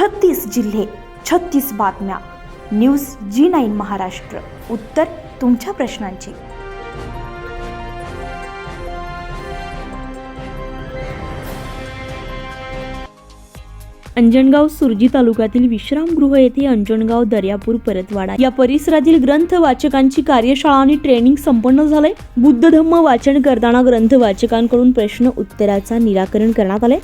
छत्तीस जिल्हे छत्तीस बातम्या. News Zee nine Maharashtra. उत्तर तुमच्या प्रश्नांची. अंजनगाव सुरजी तालुक्यातील विश्रामगृह येथे अंजनगाव दर्यापूर परतवाडा या परिसरातील ग्रंथ वाचकांची कार्यशाळा आणि ट्रेनिंग संपन्न झालंय. बुद्ध धम्म वाचन करताना ग्रंथ वाचकांकडून प्रश्न उत्तराचा निराकरण करण्यात आले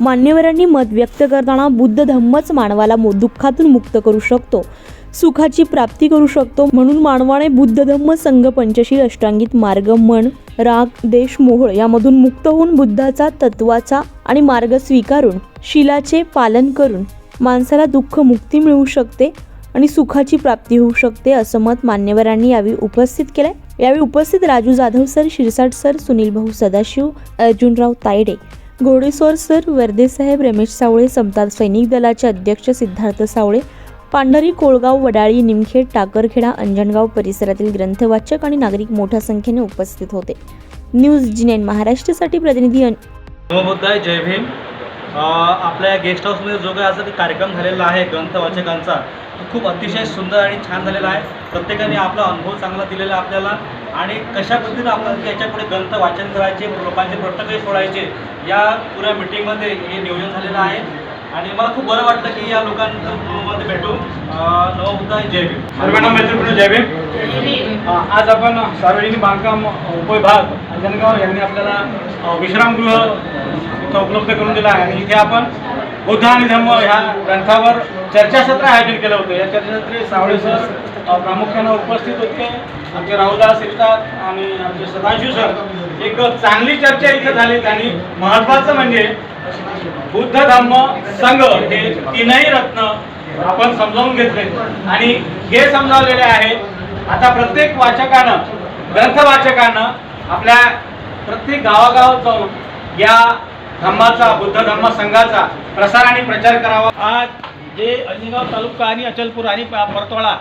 मान्यवरांनी मत व्यक्त करताना बुद्ध धम्मच मानवाला दुःखातून मुक्त करू शकतो. सुखाची प्राप्ती करू शकतो म्हणून मानवाने बुद्ध धम्म संघ पंचशील अष्टांगित मार्ग मन राग देश मोहळ यामधून मुक्त होऊन बुद्धाचा तत्वाचा आणि मार्ग स्वीकारून शिलाचे पालन करून माणसाला दुःख मुक्ती मिळू शकते आणि सुखाची प्राप्ती होऊ शकते असं मत मान्यवरांनी यावेळी उपस्थित केलंय. यावेळी उपस्थित राजू जाधव सर शिरसाट सर सुनील भाऊ सदाशिव अर्जुनराव तायडे घोडेस्वर सर वर्देसाहेब रमेश सावळे समता सैनिक दलाचे अध्यक्ष सिद्धार्थ सावळे पांढरी कोळगाव वडाळी निमखेड टाकरखेडा अंजनगाव परिसरातील ग्रंथवाचक आणि नागरिक मोठ्या संख्येने उपस्थित होते. न्यूज जिनेन महाराष्ट्रासाठी प्रतिनिधी अन- जय भीम. आपल्या गेस्ट हाऊसमध्ये जो काही असा कार्यक्रम झालेला आहे ग्रंथवाचकांचा तो खूप अतिशय सुंदर आणि छान झालेला आहे. प्रत्येकाने आपला अनुभव चांगला दिलेला आपल्याला. आणि कशा पद्धतीनं आपण त्याच्यापुढे ग्रंथ वाचन करायचे लोकांचे प्रश्न कसे सोडायचे या पुऱ्या मिटिंगमध्ये हे नियोजन झालेलं आहे. आणि मला खूप बरं वाटलं की या लोकांमध्ये भेटू अ, जय भीम. सर्वांना मैत्रीपूर्ण जय भीम. आज आपण सार्वजनिक बांधकाम उपविभाग अंजनगाव यांनी आपल्याला विश्रामगृह उपलब्ध करून दिला आहे. आणि इथे आपण बुद्ध आणि धम्म ह्या ग्रंथावर चर्चासत्र आयोजन केलं होतं. या चर्चासत्री सावळे सर प्रामुख्यानं उपस्थित होते. आमचे राहुलदास येतात आणि आमचे सदाशिव सर. एक चांगली चर्चा इथं झाली. आणि महत्त्वाचं म्हणजे बुद्ध धम्म संघ हे तीनही रत्न आपण समजावून घेतले. आणि हे समजावलेले आहे. आता प्रत्येक वाचकानं ग्रंथवाचकानं आपल्या प्रत्येक गावागावात जाऊन या धम्माचा बुद्ध धम्म संघाचा प्रसार आणि प्रचार करावा. आज जे अंजनगाव तालुका आणि अचलपूर आणि प- परतवाडा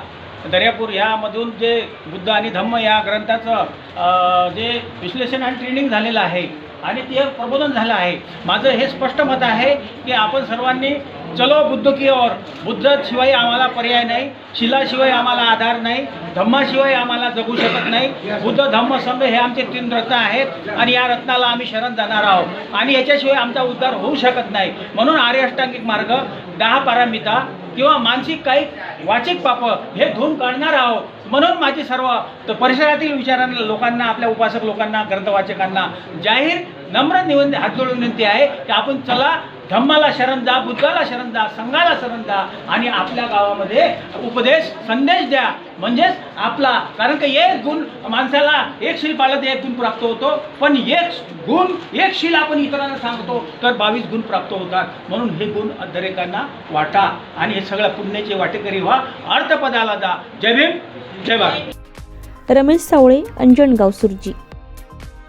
दर्यापूर यामधून जे बुद्ध आणि धम्म या ग्रंथाचं जे विश्लेषण आणि ट्रेनिंग झालेलं आहे आणि ते प्रबोधन झालं आहे. माझं हे स्पष्ट मत आहे की आपण सर्वांनी चलो बुद्ध की ओर. बुद्धशिवाय आम्हाला पर्याय नाही शिलाशिवाय आम्हाला आधार नाही धम्माशिवाय आम्हाला जगू शकत नाही. बुद्ध धम्म संघ हे आमचे तीन रत्न आहेत आणि या रत्नाला आम्ही शरण जाणार आहोत. आणि याच्याशिवाय आमचा उद्धार होऊ शकत नाही. म्हणून आर्य अष्टांगिक मार्ग दहा पारामिता किंवा मानसिक काही वाचिक पाप हे धुवून काढणार आहोत. म्हणून माझी सर्व परिसरातील विचारांना लोकांना आपल्या उपासक लोकांना ग्रंथवाचकांना जाहीर नम्र निवंत हात जोडून विनंती आहे की आपण चला धम्माला शरण जा बुद्धाला शरण जा संघाला शरण जा आणि आपल्या गावामध्ये उपदेश संदेश द्या. म्हणजेच आपला कारण की एक गुण माणसाला एक शील पाळलं तर एक गुण प्राप्त होतो पण एक गुण एक शील आपण इतरांना सांगतो तर बावीस गुण प्राप्त होतात. म्हणून हे गुण दरेकांना वाटा आणि हे सगळ्या पुण्याचे वाटेकरी व्हा. अर्थपदाला जा. जय भीम जय भारत. रमेश सावळे अंजनगाव सुरजी